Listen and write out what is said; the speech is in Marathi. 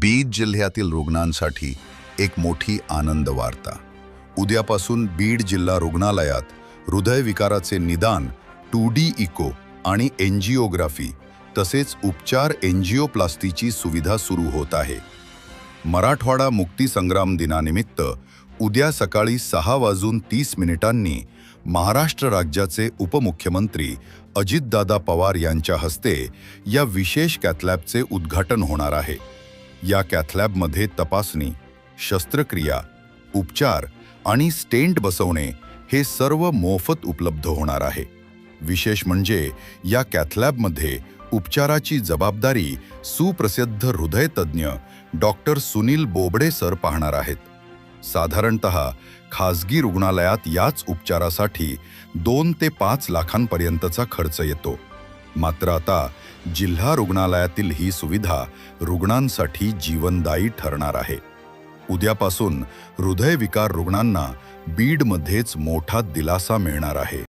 बीड जिल्ह्यातील रुग्णांसाठी एक मोठी आनंद वार्ता. उद्यापासून बीड जिल्हा रुग्णालयात हृदयविकाराचे निदान टू डी इको आणि एन्जिओग्राफी तसेच उपचार एन्जिओप्लास्टीची सुविधा सुरू होत आहे. मराठवाडा मुक्तीसंग्राम दिनानिमित्त उद्या सकाळी सहा वाजून तीस मिनिटांनी महाराष्ट्र राज्याचे उपमुख्यमंत्री अजितदादा पवार यांच्या हस्ते या विशेष कॅथलॅबचे उद्घाटन होणार आहे. या कॅथलॅबमध्ये तपासणी शस्त्रक्रिया उपचार आणि स्टेंट बसवणे हे सर्व मोफत उपलब्ध होणार आहे. विशेष म्हणजे या कॅथलॅबमध्ये उपचाराची जबाबदारी सुप्रसिद्ध हृदयतज्ञ डॉक्टर सुनील बोबडे सर पाहणार आहेत. साधारणत खाजगी रुग्णालयात याच उपचारासाठी दोन ते पाच लाखांपर्यंतचा खर्च येतो. मात्र आता जिल्हा रुग्णालयातील ही सुविधा रुग्णांसाठी जीवनदायी ठरणार आहे. उद्यापासून हृदयविकार रुग्णांना बीडमध्येच मोठा दिलासा मिळणार आहे.